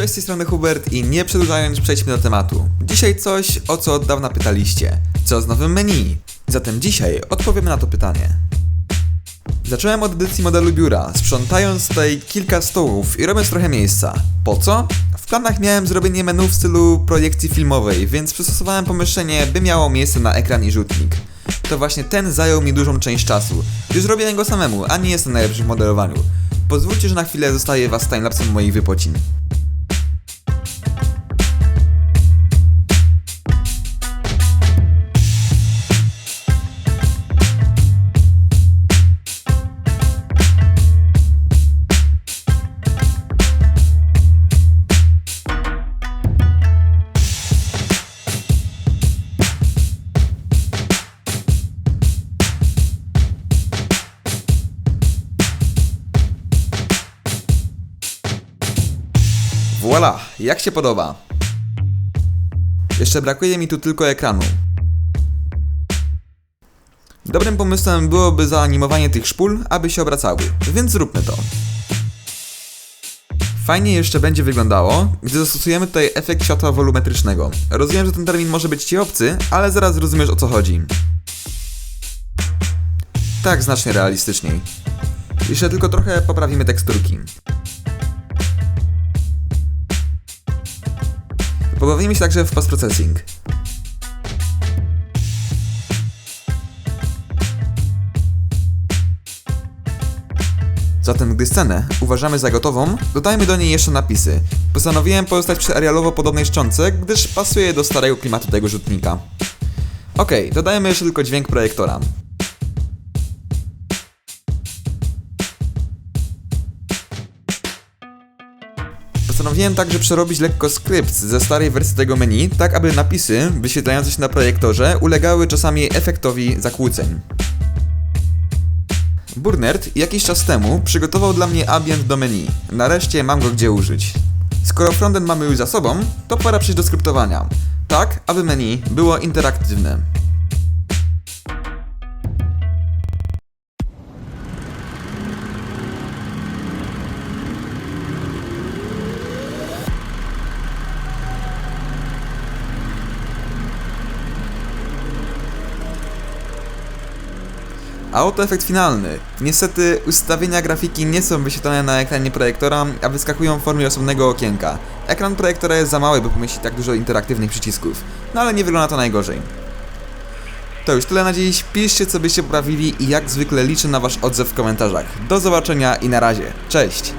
Cześć, z tej strony Hubert i nie przedłużając przejdźmy do tematu. Dzisiaj coś, o co od dawna pytaliście. Co z nowym menu? Zatem dzisiaj odpowiemy na to pytanie. Zacząłem od edycji modelu biura, sprzątając tutaj kilka stołów i robiąc trochę miejsca. Po co? W planach miałem zrobienie menu w stylu projekcji filmowej, więc przystosowałem pomieszczenie, by miało miejsce na ekran i rzutnik. To właśnie ten zajął mi dużą część czasu, gdyż robię go samemu, a nie jestem najlepszy w modelowaniu. Pozwólcie, że na chwilę zostaję was timelapsem moich wypocin. Voila, jak się podoba? Jeszcze brakuje mi tu tylko ekranu. Dobrym pomysłem byłoby zaanimowanie tych szpul, aby się obracały, więc zróbmy to. Fajnie jeszcze będzie wyglądało, gdy zastosujemy tutaj efekt światła wolumetrycznego. Rozumiem, że ten termin może być ci obcy, ale zaraz zrozumiesz o co chodzi. Tak, znacznie realistyczniej. Jeszcze tylko trochę poprawimy teksturki. Pobawimy się także w post-processing. Zatem, gdy scenę uważamy za gotową, dodajmy do niej jeszcze napisy. Postanowiłem pozostać przy arealowo podobnej szczątce, gdyż pasuje do starego klimatu tego rzutnika. Okej, dodajmy jeszcze tylko dźwięk projektora. Postanowiłem także przerobić lekko skrypt ze starej wersji tego menu, tak aby napisy wyświetlające się na projektorze ulegały czasami efektowi zakłóceń. Burnert jakiś czas temu przygotował dla mnie ambient do menu. Nareszcie mam go gdzie użyć. Skoro frontend mamy już za sobą, to pora przejść do skryptowania. Tak, aby menu było interaktywne. A oto efekt finalny. Niestety ustawienia grafiki nie są wyświetlane na ekranie projektora, a wyskakują w formie osobnego okienka. Ekran projektora jest za mały, by pomieścić tak dużo interaktywnych przycisków, no ale nie wygląda to najgorzej. To już tyle na dziś, piszcie co byście poprawili i jak zwykle liczę na wasz odzew w komentarzach. Do zobaczenia i na razie. Cześć!